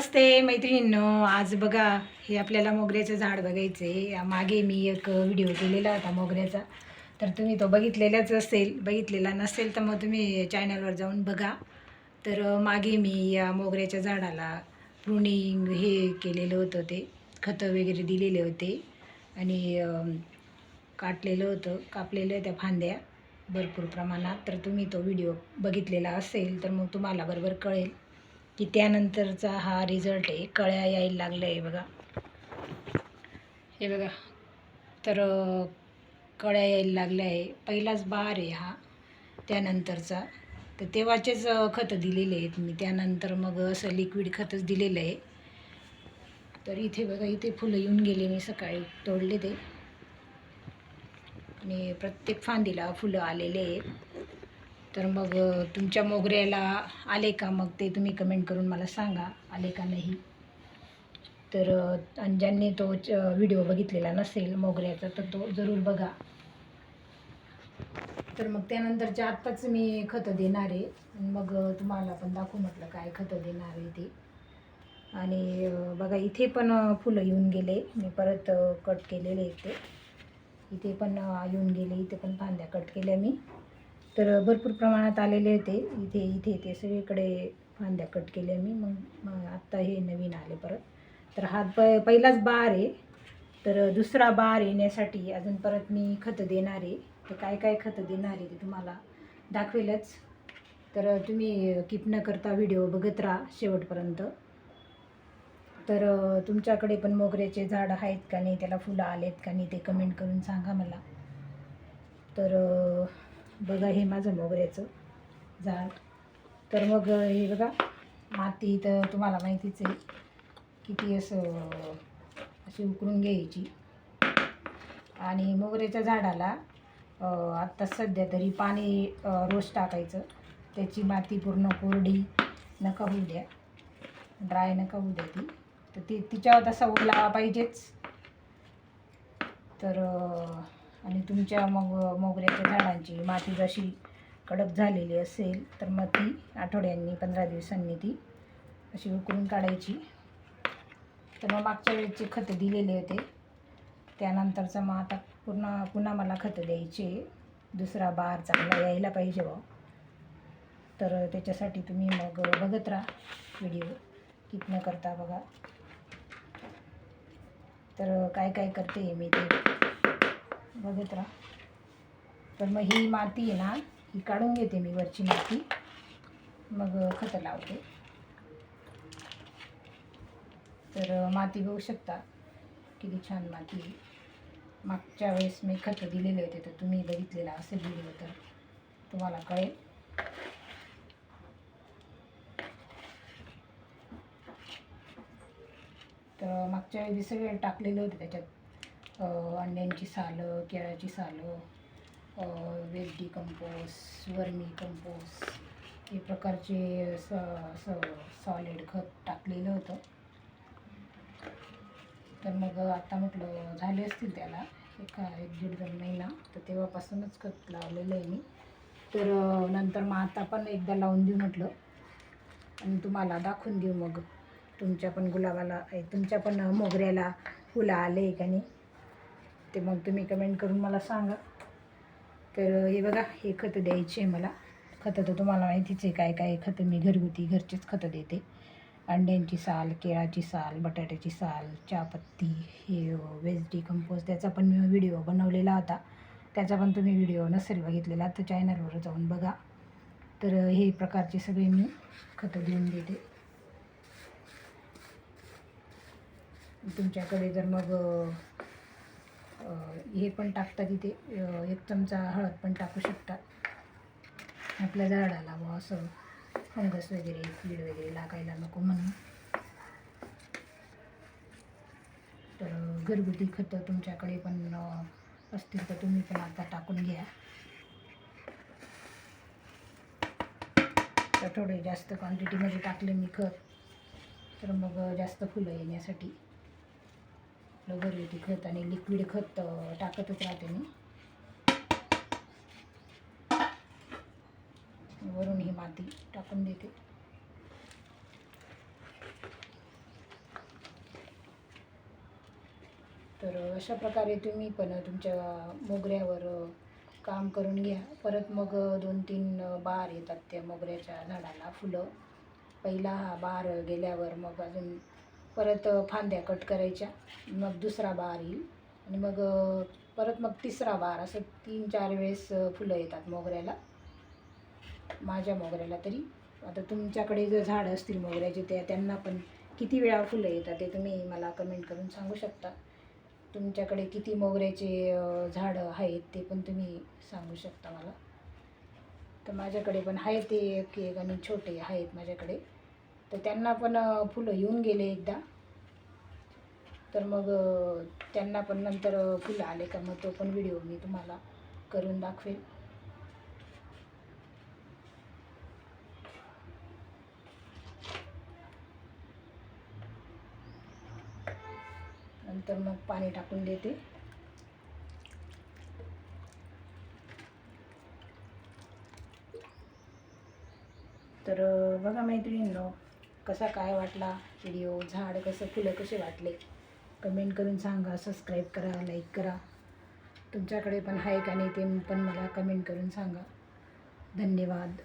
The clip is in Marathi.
नमस्ते मैत्रिणींनो. आज बघा हे आपल्याला मोगऱ्याचं झाड बघायचं आहे मागे मी एक व्हिडिओ केलेला होता मोगऱ्याचा. तर तुम्ही तो बघितलेलाच असेल. बघितलेला नसेल तर मग तुम्ही चॅनलवर जाऊन बघा. तर मागे मी या मोगऱ्याच्या झाडाला प्रुनिंग हे केलेलं होतं ते. खतं वगैरे दिलेले होते. आणि काटलेलं होतं. कापलेलं त्या फांद्या भरपूर प्रमाणात. तर तुम्ही तो व्हिडिओ बघितलेला असेल तर मग तुम्हाला बरोबर कळेल. की त्यानंतरचा हा रिझल्ट आहे. कळ्या यायला लागल्या आहे बघा. हे बघा. तर कळ्या यायला लागल्या. आहे पहिलाच बहार आहे हा त्यानंतरचा. तर तेव्हाचेच खतं दिलेले आहेत मी. त्यानंतर मग असं लिक्विड खतच दिलेलं आहे. तर इथे बघा इथे फुलं येऊन गेले मी सकाळी. तोडले ते. आणि प्रत्येक फांदीला फुलं आलेले आहेत. तर मग तुमच्या मोगऱ्याला आले का? मग ते तुम्ही कमेंट करून मला सांगा. आले का नाही? तर आणि ज्यांनी तो व्हिडिओ बघितलेला नसेल मोगऱ्याचा तर तो जरूर बघा. तर मग त्यानंतरच्या आत्ताच मी खतं देणार आहे. मग तुम्हाला पण दाखवू म्हटलं काय खतं देणार आहे ते. आणि बघा इथे पण फुलं येऊन गेले. मी परत कट केलेले आहेत ते. इथे पण येऊन गेले. इथे पण फांद्या कट केल्या मी. तर भरपूर प्रमाणात आलेले होते. इथे इथे ते सगळीकडे फांद्या कट केल्या मी. मग मग आत्ता हे नवीन आले परत. तर हा प पहिलाच बार आहे. तर दुसरा बार येण्यासाठी अजून परत मी खतं देणार आहे. तर काय काय खतं देणार आहे ते तुम्हाला दाखवेलच. तर तुम्ही किप न करता व्हिडिओ बघत राहा शेवटपर्यंत. तर तुमच्याकडे पण मोगऱ्याचे झाड आहेत का नाही त्याला फुलं आलेत का नाही ते कमेंट करून सांगा मला. तर बघा हे माझं मोगऱ्याचं झाड. तर मग हे बघा माती तर तुम्हाला माहितीच आहे किती असं अशी उकळून घ्यायची. आणि मोगऱ्याच्या झाडाला आत्ता सध्या तरी पाणी रोज टाकायचं. त्याची माती पूर्ण कोरडी नका होऊ द्या. ड्राय नका होऊ द्या ती. तर ती तिच्यावर तसा ओलावा पाहिजेच. तर आणि तुमच्या मग मोगऱ्याच्या झाडांची माती जशी कडक झालेली असेल तर मग ती आठवड्यांनी पंधरा दिवसांनी ती अशी उकळून काढायची. तर मग मागच्या वेळेचे खतं दिलेले होते त्यानंतरचं मग आता पुन्हा पुन्हा मला खतं द्यायचे. दुसरा बार चांगला यायला पाहिजे बा तर त्याच्यासाठी तुम्ही मग बघत राहा व्हिडिओ. कित न करता बघा. तर काय काय करते मी ते. बघत राहा तर मग ही माती आहे ना ही काढून घेते मी वरची माती. मग खतं लावते. तर माती बघू शकता किती छान माती आहे. मागच्या वेळेस मी खतं दिलेले होते तर तुम्ही बघितलेला असे व्हिडिओ तर. तुम्हाला कळेल. तर मागच्या वेळी सगळे टाकलेले होते त्याच्यात. अंड्यांची सालं केळाची सालं वेल्डी कंपोस्ट वर्मी कंपोस्ट हे प्रकारचे स स सॉलिड खत टाकलेलं होतं. तर मग आता म्हटलं झाले असतील त्याला एका एक दीड दोन महिना तर तेव्हापासूनच खत लावलेलं आहे मी. तर नंतर मग आता पण एकदा लावून देऊ म्हटलं. आणि तुम्हाला दाखवून देऊ मग. तुमच्या पण गुलाबाला तुमच्या पण मोगऱ्याला फुलं आले का नाही? ते मग तुम्ही कमेंट करून मला सांगा. तर हे बघा हे खतं द्यायचे आहे मला. खतं तर तुम्हाला माहितीच आहे काय काय खतं मी घरगुती घरचेच खतं देते. अंड्यांची साल केळाची साल बटाट्याची साल चहापत्ती हे वेजडी कंपोज त्याचा पण मी व्हिडिओ बनवलेला होता. त्याचा पण तुम्ही व्हिडिओ नसेल बघितलेला तर चॅनलवर जाऊन बघा. तर हे प्रकारचे सगळे मी खतं देऊन देते. तुमच्याकडे जर मग हे पण टाकता तिथे एक चमचा हळद पण टाकू शकता आपल्या झाडाला व असं फंगस वगैरे कीड वगैरे लागायला नको म्हणून. तर घरगुती खतं तुमच्याकडे पण असतील तर तुम्ही पण आता टाकून घ्या. तर थोडे जास्त क्वांटिटीमध्ये टाकले मी खत तर मग जास्त फुलं येण्यासाठी. आपलं घरगुती खत आणि लिक्विड खत टाकतच राहते मी. वरून ही माती टाकून देते. तर अशा प्रकारे तुम्ही पण तुमच्या मोगऱ्यावर काम करून घ्या. परत मग दोन तीन बार येतात त्या मोगऱ्याच्या झाडाला फुलं. पहिला हा बार गेल्यावर मग अजून परत फांद्या कट करायच्या. मग दुसरा बार येईल. आणि मग परत मग तिसरा बार. असं तीन चार वेळेस फुलं येतात मोगऱ्याला. माझ्या मोगऱ्याला तरी. आता तुमच्याकडे जर झाडं असतील मोगऱ्याचे ते त्यांना पण किती वेळा फुलं येतात ते तुम्ही मला कमेंट करून सांगू शकता. तुमच्याकडे किती मोगऱ्याचे झाडं आहेत ते पण तुम्ही सांगू शकता मला. तर माझ्याकडे पण आहे ते एक एक आणि छोटे आहेत माझ्याकडे. तर त्यांना पण फुलं येऊन गेले एकदा. तर मग त्यांना पण नंतर फुलं आले का मग तो पण व्हिडिओ मी तुम्हाला करून दाखवेल. नंतर मग पाणी टाकून देते. तर बघा मैत्रिणींनो कसा काय वाटला व्हिडिओ झाड कसं फुलं कसे वाटले? कमेंट करून सांगा सबस्क्राईब करा लाईक करा. तुमच्याकडे पण आहे का नाही ते पण मला कमेंट करून सांगा. धन्यवाद.